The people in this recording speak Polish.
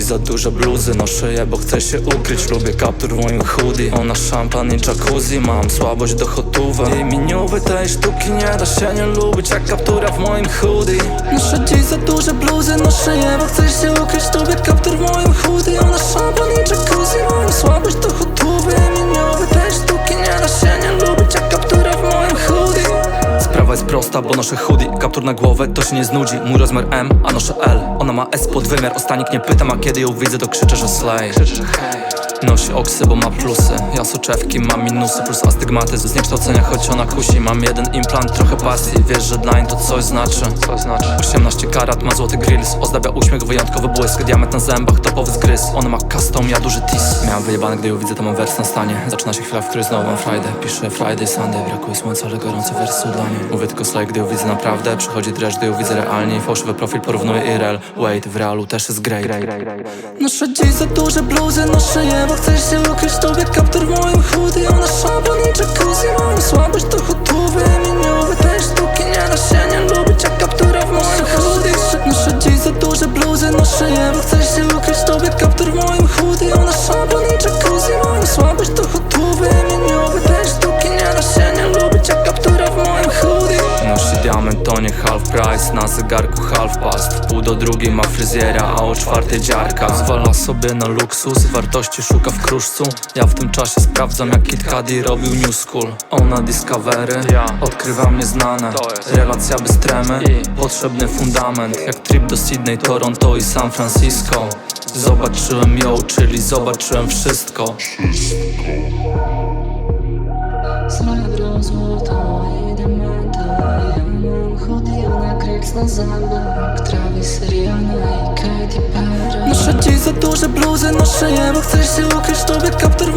za duże bluzy Noszę je, bo chcę się ukryć. Lubię kaptur w moim hoodie Ona szampan i jacuzzi. Mam słabość do hotówek Jej miniowy tej sztuki nie da się nie lubić Jak kaptura w moim hoodie. Noszę dziś za duże bluzy Noszę je, bo chcę się ukryć. Lubię kaptur w moim hoodie Ona szampan bo noszę hoodie. Kaptur na głowę, to się nie znudzi. Mój rozmiar M, a noszę L. Ona ma S pod wymiar, ostanik nie pytam A kiedy ją widzę, to krzyczę, że slay Nosi oksy, bo ma plusy. Ja soczewki, mam minusy Plus astygmatyzm. Z niekształcenia, choć ona kusi Mam jeden implant, trochę pasji. Wiesz, że dla niej to coś znaczy. 18 karat, ma złoty grills Ozdabia uśmiech, wyjątkowy błysk. Diament na zębach, topowy zgryz. On ma custom, ja duży tis. Miałem wyjebane, gdy ją widzę, to mam wers na stanie. Zaczyna się chwila, w której znowu mam Friday Piszę Friday, Sunday, brakuje słońca, ale gorący wers dla niej. Mówię tylko slay, gdy ją widzę naprawdę. Przychodzi dreszcz, gdy ją widzę realnie. Fałszywy profil porównuję IRL Wait, w realu też jest great. Noszę dziś za duże bluzy, noszę je, bo chcę się ukryć Tobie kaptur w moim hoodie, ona szampan i jacuzzi Mam słabość do hotówy, miniowy tej sztuki Nie da się nie lubić, jak kaptura w moim hoodie Noszę dziś za duże bluzy, noszę je, bo chcę price Na zegarku half past. W pół do drugiej ma fryzjera, a o czwartej dziarka. Zwala sobie na luksus, wartości szuka w kruszcu. Ja w tym czasie sprawdzam jak Kid Cudi robił New School. Ona Discovery, odkrywam nieznane Relacja bez tremy, potrzebny fundament. Jak trip do Sydney, Toronto i San Francisco. Zobaczyłem ją, czyli zobaczyłem wszystko. Złoto i ona Greeks na zębach Travis, Rihanna i Katy Perry Noszę dziś za duże bluzy, noszę je, bo chcę się ukryć Tobie kaptur